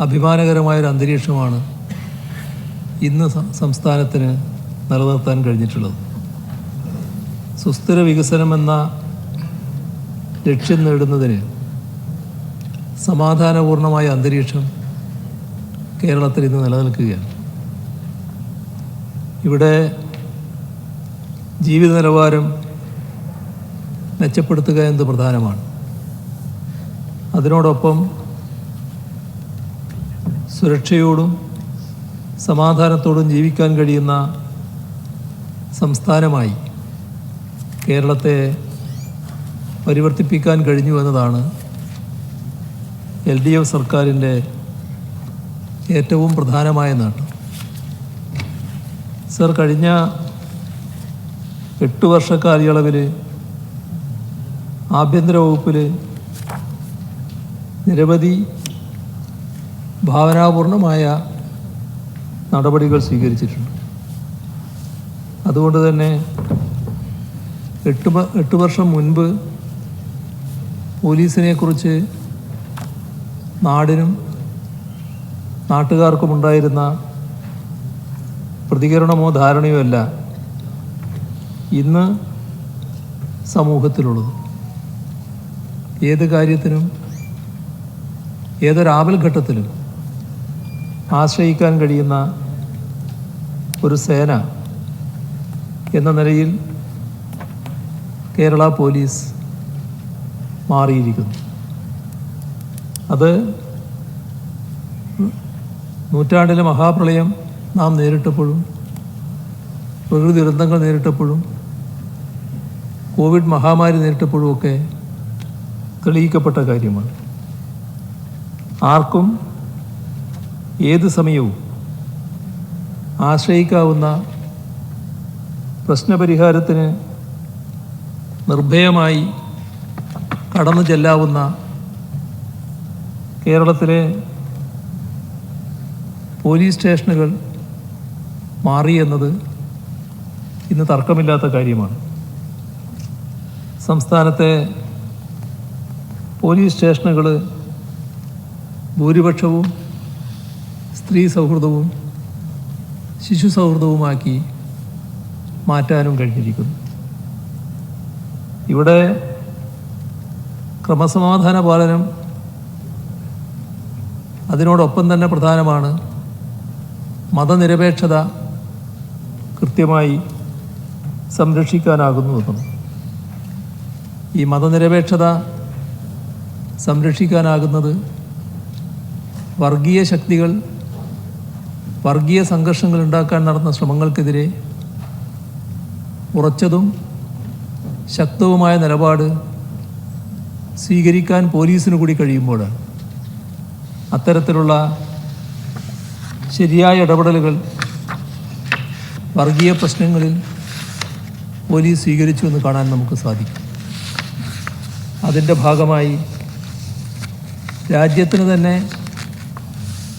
അഭിമാനകരമായൊരു അന്തരീക്ഷമാണ് ഇന്ന് സംസ്ഥാനത്തിന് നിലനിർത്താൻ കഴിഞ്ഞിട്ടുള്ളത്. സുസ്ഥിര വികസനം എന്ന ലക്ഷ്യം നേടുന്നതിന് സമാധാനപൂർണമായ അന്തരീക്ഷം കേരളത്തിൽ ഇന്ന് നിലനിൽക്കുകയാണ്. ഇവിടെ ജീവിത നിലവാരം മെച്ചപ്പെടുത്തുക എന്നത് പ്രധാനമാണ്. അതിനോടൊപ്പം സുരക്ഷയോടും സമാധാനത്തോടും ജീവിക്കാൻ കഴിയുന്ന സംസ്ഥാനമായി കേരളത്തെ പരിവർത്തിപ്പിക്കാൻ കഴിഞ്ഞു എന്നതാണ് എൽ ഡി എഫ് സർക്കാരിന്റെ ഏറ്റവും പ്രധാനമായ നേട്ടം. സർ കഴിഞ്ഞ എട്ട് വർഷ കാലയളവിൽ ആഭ്യന്തര വകുപ്പിൽ നിരവധി ഭാവനാപൂർണമായ നടപടികൾ സ്വീകരിച്ചിട്ടുണ്ട്. അതുകൊണ്ട് തന്നെ എട്ട് എട്ട് വർഷം മുൻപ് പോലീസിനെക്കുറിച്ച് നാടിനും നാട്ടുകാർക്കും ഉണ്ടായിരുന്ന പ്രതികരണമോ ധാരണയോ അല്ല ഇന്ന് സമൂഹത്തിലുള്ളത്. ഏത് കാര്യത്തിനും ഏതൊരാപൽഘട്ടത്തിലും ആശ്രയിക്കാൻ കഴിയുന്ന ഒരു സേന എന്ന നിലയിൽ കേരള പോലീസ് മാറിയിരിക്കുന്നു. അത് നൂറ്റാണ്ടിലെ മഹാപ്രളയം നാം നേരിട്ടപ്പോഴും പ്രകൃതി ദുരന്തങ്ങൾ നേരിട്ടപ്പോഴും കോവിഡ് മഹാമാരി നേരിട്ടപ്പോഴും ഒക്കെ തെളിയിക്കപ്പെട്ട കാര്യമാണ്. ആർക്കും ഏത് സമയവും ആശ്രയിക്കാവുന്ന പ്രശ്നപരിഹാരത്തിന് നിർഭയമായി കടന്നു ചെല്ലാവുന്ന കേരളത്തിലെ പോലീസ് സ്റ്റേഷനുകൾ മാറി എന്നത് ഇന്ന് തർക്കമില്ലാത്ത കാര്യമാണ്. സംസ്ഥാനത്തെ പോലീസ് സ്റ്റേഷനുകൾ ഭൂരിപക്ഷവും സ്ത്രീ സൗഹൃദവും ശിശു സൗഹൃദവുമാക്കി മാറ്റാനും കഴിഞ്ഞിരിക്കുന്നു. ഇവിടെ ക്രമസമാധാന പാലനം അതിനോടൊപ്പം തന്നെ പ്രധാനമാണ് മതനിരപേക്ഷത കൃത്യമായി സംരക്ഷിക്കാനാകുന്നു എന്നും ഈ മതനിരപേക്ഷത സംരക്ഷിക്കാനാകുന്നത് വർഗീയ ശക്തികൾ വർഗീയ സംഘർഷങ്ങൾ ഉണ്ടാക്കാൻ നടന്ന ശ്രമങ്ങൾക്കെതിരെ ഉറച്ചതും ശക്തവുമായ നിലപാട് സ്വീകരിക്കാൻ പോലീസിന് കൂടി കഴിയുമ്പോഴാണ്. അത്തരത്തിലുള്ള ശരിയായ ഇടപെടലുകൾ വർഗീയ പ്രശ്നങ്ങളിൽ പോലീസ് സ്വീകരിച്ചു എന്ന് കാണാൻ നമുക്ക് സാധിക്കും. അതിന്റെ ഭാഗമായി രാജ്യത്തിന് തന്നെ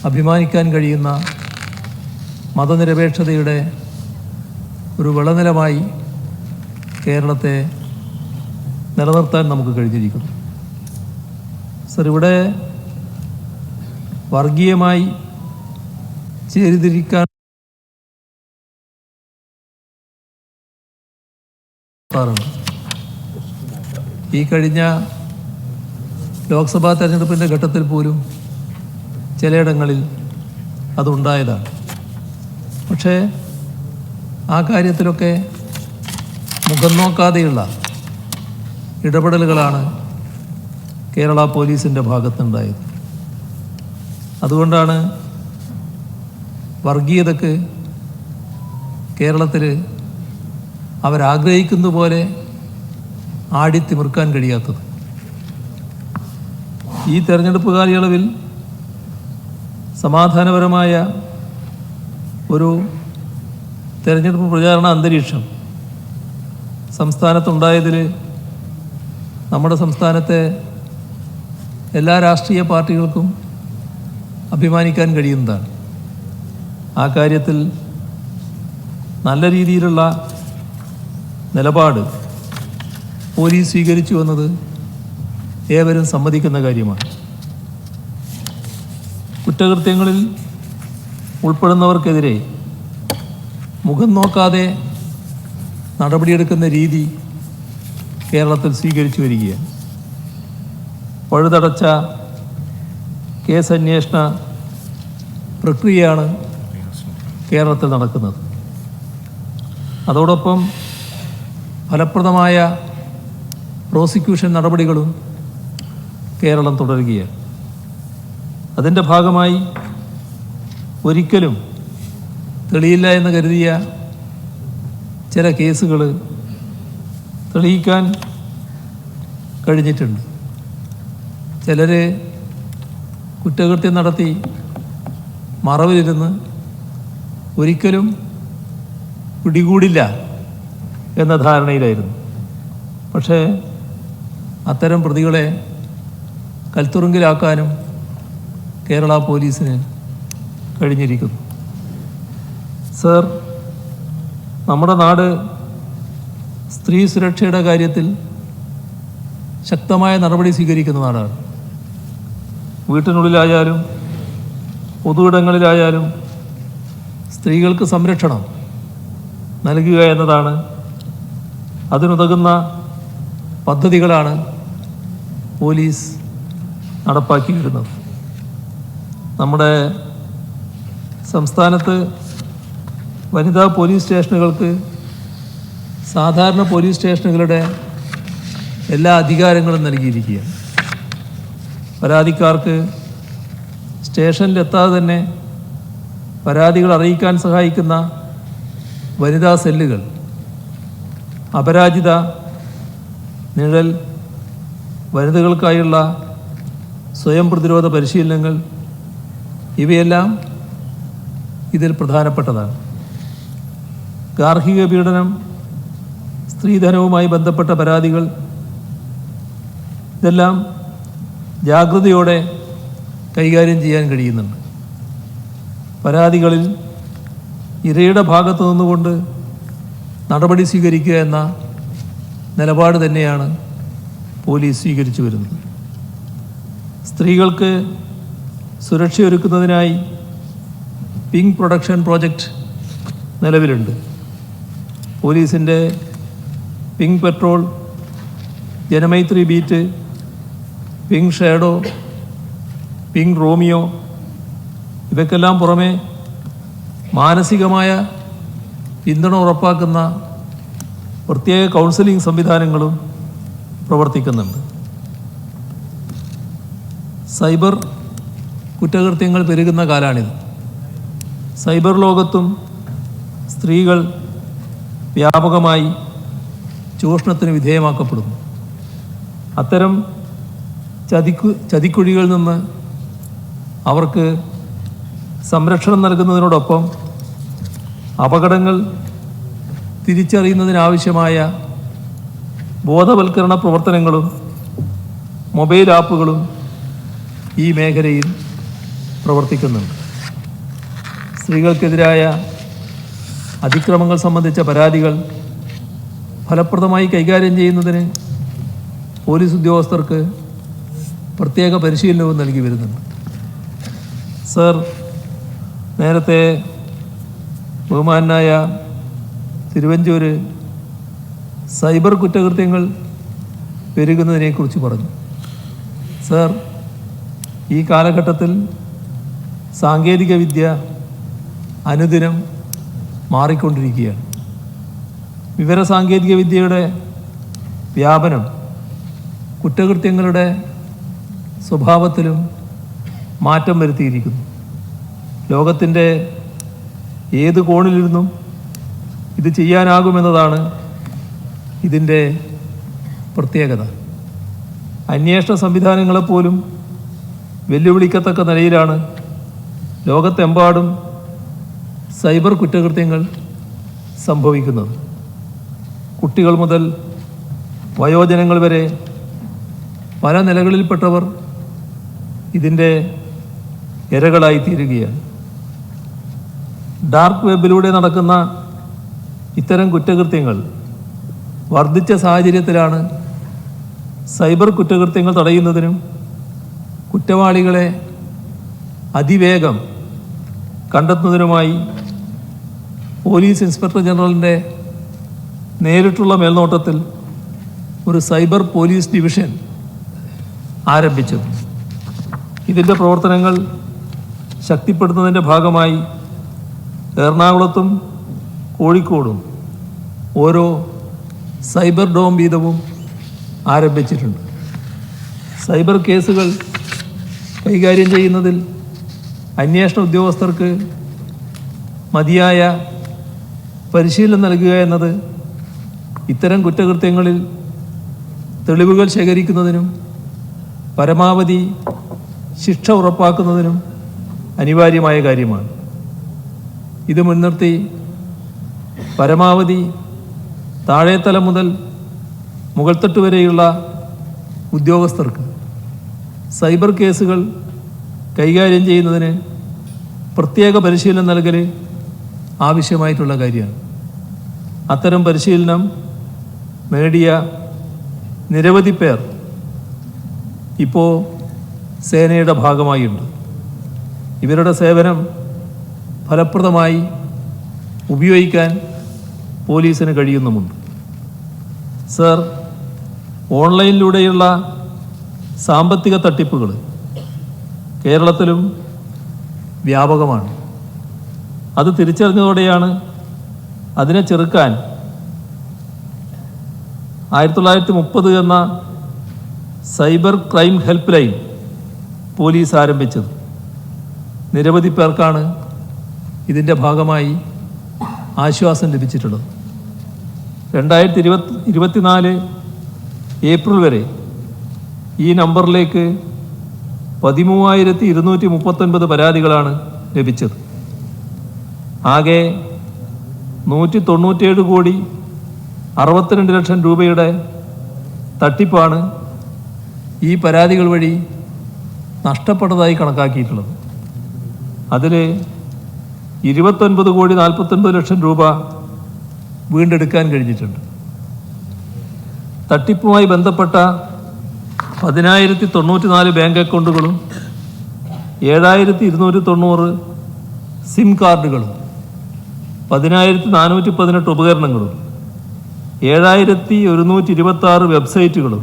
അഭിമാനിക്കാൻ കഴിയുന്ന മതനിരപേക്ഷതയുടെ ഒരു വിളനിലമായി കേരളത്തെ നിലനിർത്താൻ നമുക്ക് കഴിഞ്ഞിരിക്കുന്നു. സർ ഇവിടെ വർഗീയമായി ചേരിതിരിക്കാൻ ഈ കഴിഞ്ഞ ലോക്സഭാ തെരഞ്ഞെടുപ്പിന്റെ ഘട്ടത്തിൽ പോലും ചിലയിടങ്ങളിൽ അതുണ്ടായതാണ്. പക്ഷേ ആ കാര്യത്തിലൊക്കെ മുഖം നോക്കാതെയുള്ള ഇടപെടലുകളാണ് കേരള പോലീസിന്റെ ഭാഗത്തുണ്ടായത്. അതുകൊണ്ടാണ് വർഗീയതക്ക് കേരളത്തിൽ അവരാഗ്രഹിക്കുന്ന പോലെ ആടിത്തിമിർക്കാൻ കഴിയാത്തത്. ഈ തെരഞ്ഞെടുപ്പ് കാലയളവിൽ സമാധാനപരമായ ഒരു തെരഞ്ഞെടുപ്പ് പ്രചാരണ അന്തരീക്ഷം സംസ്ഥാനത്തുണ്ടായതിൽ നമ്മുടെ സംസ്ഥാനത്തെ എല്ലാ രാഷ്ട്രീയ പാർട്ടികൾക്കും അഭിമാനിക്കാൻ കഴിയുന്നതാണ്. ആ കാര്യത്തിൽ നല്ല രീതിയിലുള്ള നിലപാട് പോലീസ് സ്വീകരിച്ചു എന്നത് ഏവരും സമ്മതിക്കുന്ന കാര്യമാണ്. കുറ്റകൃത്യങ്ങളിൽ ഉൾപ്പെടുന്നവർക്കെതിരെ മുഖം നോക്കാതെ നടപടിയെടുക്കുന്ന രീതി കേരളത്തിൽ സ്വീകരിച്ചു വരികയാണ്. പഴുതടച്ച കേസ് അന്വേഷണ പ്രക്രിയയാണ് കേരളത്തിൽ നടക്കുന്നത്. അതോടൊപ്പം ഫലപ്രദമായ പ്രോസിക്യൂഷൻ നടപടികളും കേരളം തുടരുകയാണ്. അതിന്റെ ഭാഗമായി ഒരിക്കലും തെളിയില്ല എന്ന് കരുതിയ ചില കേസുകൾ തെളിയിക്കാൻ കഴിഞ്ഞിട്ടുണ്ട്. ചിലർ കുറ്റകൃത്യം നടത്തി മറവിലിരുന്ന് ഒരിക്കലും പിടികൂടില്ല എന്ന ധാരണയിലായിരുന്നു. പക്ഷേ അത്തരം പ്രതികളെ കൽത്തുറുങ്കിലാക്കാനും കേരള പോലീസിന് കഴിഞ്ഞിരിക്കുന്നു. സർ നമ്മുടെ നാട് സ്ത്രീ സുരക്ഷയുടെ കാര്യത്തിൽ ശക്തമായ നടപടി സ്വീകരിക്കുന്ന നാടാണ് വീട്ടിനുള്ളിലായാലും പൊതുവിടങ്ങളിലായാലും സ്ത്രീകൾക്ക് സംരക്ഷണം നൽകുക എന്നതാണ് അതിനുതകുന്ന പദ്ധതികളാണ് പോലീസ് നടപ്പാക്കിയിരുന്നത്. നമ്മുടെ സംസ്ഥാനത്ത് വനിതാ പോലീസ് സ്റ്റേഷനുകൾക്ക് സാധാരണ പോലീസ് സ്റ്റേഷനുകളുടെ എല്ലാ അധികാരങ്ങളും നൽകിയിരിക്കുകയാണ്. പരാതിക്കാർക്ക് സ്റ്റേഷനിലെത്താതെ തന്നെ പരാതികൾ അറിയിക്കാൻ സഹായിക്കുന്ന വനിതാ സെല്ലുകൾ അപരാജിത നിഴൽ വനിതകൾക്കായുള്ള സ്വയം പ്രതിരോധ പരിശീലനങ്ങൾ ഇവയെല്ലാം ഇതിൽ പ്രധാനപ്പെട്ടതാണ്. ഗാർഹിക പീഡനം സ്ത്രീധനവുമായി ബന്ധപ്പെട്ട പരാതികൾ ഇതെല്ലാം ജാഗ്രതയോടെ കൈകാര്യം ചെയ്യാൻ കഴിയുന്നുണ്ട്. പരാതികളിൽ ഇരയുടെ ഭാഗത്തു നിന്നുകൊണ്ട് നടപടി സ്വീകരിക്കുക എന്ന നിലപാട് തന്നെയാണ് പോലീസ് സ്വീകരിച്ചു വരുന്നത്. സ്ത്രീകൾക്ക് സുരക്ഷയൊരുക്കുന്നതിനായി പിങ്ക് പ്രൊഡക്ഷൻ പ്രോജക്റ്റ് നിലവിലുണ്ട്. പോലീസിന്റെ pink patrol Janamaithri beat pink shadow pink Romeo ഇവയ്ക്കെല്ലാം പുറമെ മാനസികമായ പിന്തുണ ഉറപ്പാക്കുന്ന പ്രത്യേക കൗൺസിലിംഗ് സംവിധാനങ്ങളും പ്രവർത്തിക്കുന്നുണ്ട്. സൈബർ കുറ്റകൃത്യങ്ങൾ പെരുകുന്ന കാലാണിത്. സൈബർ ലോകത്തും സ്ത്രീകൾ വ്യാപകമായി ചൂഷണത്തിന് വിധേയമാക്കപ്പെടുന്നു. അത്തരം ചതിക്കു ചതിക്കുഴികളിൽ നിന്ന് അവർക്ക് സംരക്ഷണം നൽകുന്നതിനോടൊപ്പം അപകടങ്ങൾ തിരിച്ചറിയുന്നതിനാവശ്യമായ ബോധവൽക്കരണ പ്രവർത്തനങ്ങളും മൊബൈൽ ആപ്പുകളും ഈ മേഖലയിൽ പ്രവർത്തിക്കുന്നുണ്ട്. സ്ത്രീകൾക്കെതിരായ അതിക്രമങ്ങൾ സംബന്ധിച്ച പരാതികൾ ഫലപ്രദമായി കൈകാര്യം ചെയ്യുന്നതിന് പോലീസ് ഉദ്യോഗസ്ഥർക്ക് പ്രത്യേക പരിശീലനവും നൽകി വരുന്നുണ്ട്. സർ നേരത്തെ ബഹുമാനായ തിരുവഞ്ചൂർ സൈബർ കുറ്റകൃത്യങ്ങൾ പെരുകുന്നതിനെക്കുറിച്ച് പറഞ്ഞു. സർ ഈ കാലഘട്ടത്തിൽ സാങ്കേതിക വിദ്യ അനുദിനം മാറിക്കൊണ്ടിരിക്കുകയാണ്. വിവരസാങ്കേതിക വിദ്യയുടെ വ്യാപനം കുറ്റകൃത്യങ്ങളുടെ സ്വഭാവത്തിലും മാറ്റം വരുത്തിയിരിക്കുന്നു. ലോകത്തിന്റെ ഏത് കോണിലിരുന്നും ഇത് ചെയ്യാനാകുമെന്നതാണ് ഇതിന്റെ പ്രത്യേകത. അന്വേഷണ സംവിധാനങ്ങളെപ്പോലും വെല്ലുവിളിക്കത്തക്ക നിലയിലാണ് ലോകത്തെമ്പാടും സൈബർ കുറ്റകൃത്യങ്ങൾ സംഭവിക്കുന്നത്. കുട്ടികൾ മുതൽ വയോജനങ്ങൾ വരെ പല നിലകളിൽപ്പെട്ടവർ ഇതിന്റെ ഇരകളായി തീരുകയാണ്. ഡാർക്ക് വെബിലൂടെ നടക്കുന്ന ഇത്തരം കുറ്റകൃത്യങ്ങൾ വർദ്ധിച്ച സാഹചര്യത്തിലാണ് സൈബർ കുറ്റകൃത്യങ്ങൾ തടയുന്നതിനും കുറ്റവാളികളെ അതിവേഗം കണ്ടെത്തുന്നതിനുമായി പോലീസ് ഇൻസ്പെക്ടർ ജനറലിന്റെ നേരിട്ടുള്ള മേൽനോട്ടത്തിൽ ഒരു സൈബർ പോലീസ് ഡിവിഷൻ ആരംഭിച്ചു ഇതിന്റെ പ്രവർത്തനങ്ങൾ ശക്തിപ്പെടുത്തുന്നതിന്റെ ഭാഗമായി എറണാകുളത്തും കോഴിക്കോടും ഓരോ സൈബർ ഡോം വീതവും ആരംഭിച്ചിട്ടുണ്ട്. സൈബർ കേസുകൾ കൈകാര്യം ചെയ്യുന്നതിൽ അന്വേഷണ ഉദ്യോഗസ്ഥർക്ക് മതിയായ പരിശീലനം നൽകുക എന്നത് ഇത്തരം കുറ്റകൃത്യങ്ങളിൽ തെളിവുകൾ ശേഖരിക്കുന്നതിനും പരമാവധി ശിക്ഷ ഉറപ്പാക്കുന്നതിനും അനിവാര്യമായ കാര്യമാണ്. ഇത് മുൻനിർത്തി പരമാവധി താഴേത്തലം മുതൽ മുകൾത്തട്ട് വരെയുള്ള ഉദ്യോഗസ്ഥർക്ക് സൈബർ കേസുകൾ കൈകാര്യം ചെയ്യുന്നതിന് പ്രത്യേക പരിശീലനം നൽകൽ ആവശ്യമായിട്ടുള്ള കാര്യമാണ്. അത്തരം പരിശീലനം നേടിയ നിരവധി പേർ ഇപ്പോൾ സേനയുടെ ഭാഗമായിട്ടുണ്ട് ഇവരുടെ സേവനം ഫലപ്രദമായി ഉപയോഗിക്കാൻ പോലീസിന് കഴിയുന്നുമുണ്ട്. സർ ഓൺലൈനിലൂടെയുള്ള സാമ്പത്തിക തട്ടിപ്പുകൾ കേരളത്തിലും വ്യാപകമാണ്. അത് തിരിച്ചറിഞ്ഞതോടെയാണ് അതിനെ ചെറുക്കാൻ ആയിരത്തി തൊള്ളായിരത്തി മുപ്പത് എന്ന cyber crime helpline police ആരംഭിച്ചത്. നിരവധി പേർക്കാണ് ഇതിന്റെ ഭാഗമായി ആശ്വാസം ലഭിച്ചിട്ടുള്ളത്. രണ്ടായിരത്തി ഇരുപത്തി ഇരുപത്തിനാല് ഏപ്രിൽ വരെ ഈ നമ്പറിലേക്ക് പതിമൂവായിരത്തി ഇരുന്നൂറ്റി മുപ്പത്തൊൻപത് പരാതികളാണ് ലഭിച്ചത്. ആകെ നൂറ്റി തൊണ്ണൂറ്റിയേഴ് കോടി അറുപത്തിരണ്ട് ലക്ഷം രൂപയുടെ തട്ടിപ്പാണ് ഈ പരാതികൾ വഴി നഷ്ടപ്പെട്ടതായി കണക്കാക്കിയിട്ടുള്ളത്. അതിൽ ഇരുപത്തൊൻപത് കോടി നാൽപ്പത്തൊൻപത് ലക്ഷം രൂപ വീണ്ടെടുക്കാൻ കഴിഞ്ഞിട്ടുണ്ട്. തട്ടിപ്പുമായി ബന്ധപ്പെട്ട പതിനായിരത്തി തൊണ്ണൂറ്റി നാല് ബാങ്ക് അക്കൗണ്ടുകളും ഏഴായിരത്തി ഇരുന്നൂറ്റി തൊണ്ണൂറ് സിം കാർഡുകളും പതിനായിരത്തി നാനൂറ്റി പതിനെട്ട് ഉപകരണങ്ങളും ഏഴായിരത്തി ഒരുന്നൂറ്റി ഇരുപത്തി ആറ് വെബ്സൈറ്റുകളും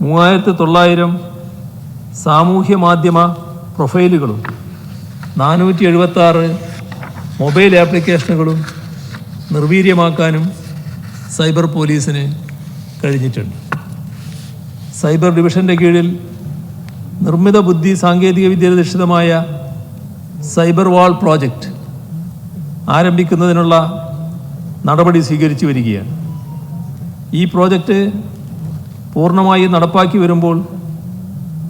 മൂവായിരത്തി തൊള്ളായിരം സാമൂഹ്യ മാധ്യമ പ്രൊഫൈലുകളും നാനൂറ്റി എഴുപത്തി ആറ് മൊബൈൽ ആപ്ലിക്കേഷനുകളും നിർവീര്യമാക്കാനും സൈബർ പോലീസിന് കഴിഞ്ഞിട്ടുണ്ട്. സൈബർ ഡിവിഷന്റെ കീഴിൽ നിർമ്മിത ബുദ്ധി സാങ്കേതികവിദ്യ അധിഷ്ഠിതമായ സൈബർ വാൾ പ്രോജക്റ്റ് ആരംഭിക്കുന്നതിനുള്ള നടപടി സ്വീകരിച്ചു വരികയാണ്. ഈ പ്രോജക്റ്റ് പൂർണമായി നടപ്പാക്കി വരുമ്പോൾ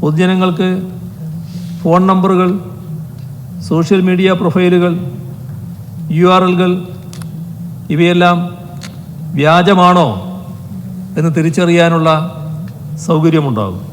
പൊതുജനങ്ങൾക്ക് ഫോൺ നമ്പറുകൾ സോഷ്യൽ മീഡിയ പ്രൊഫൈലുകൾ യു ആർ എൽകൾ ഇവയെല്ലാം വ്യാജമാണോ എന്ന് തിരിച്ചറിയാനുള്ള സൗകര്യമുണ്ടാകും.